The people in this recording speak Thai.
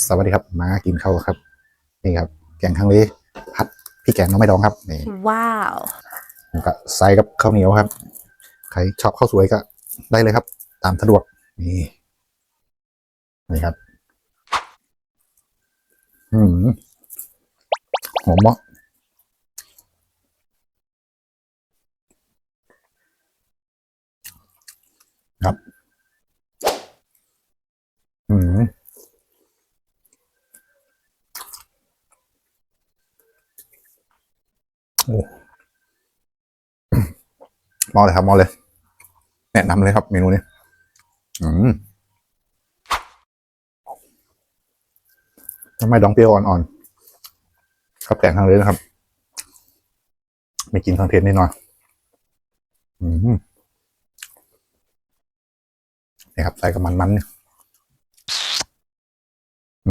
สวัสดีครับมากินข้าวครับ นี่ครับ แกงข้างเลผัดพี่แกงน้องไม่ดองครับนี่ว้าวแล้วก็ใส่กับข้าวเหนียวครับ ใครชอบข้าวสวยก็ได้เลยครับ ตามสะดวกนี่นี่ครับอืมหอมมากครับ อืม โอ้ มอเลยครับมอเลย แนะนำเลยครับ เมนูนี้อืมทำไมดองเปรี้ยวอ่อนๆครับแกงทางเลยนะครับ ไม่กินทางเทศนิดหน่อยอืมนี่ครับใส่กับมันมันเนี่ย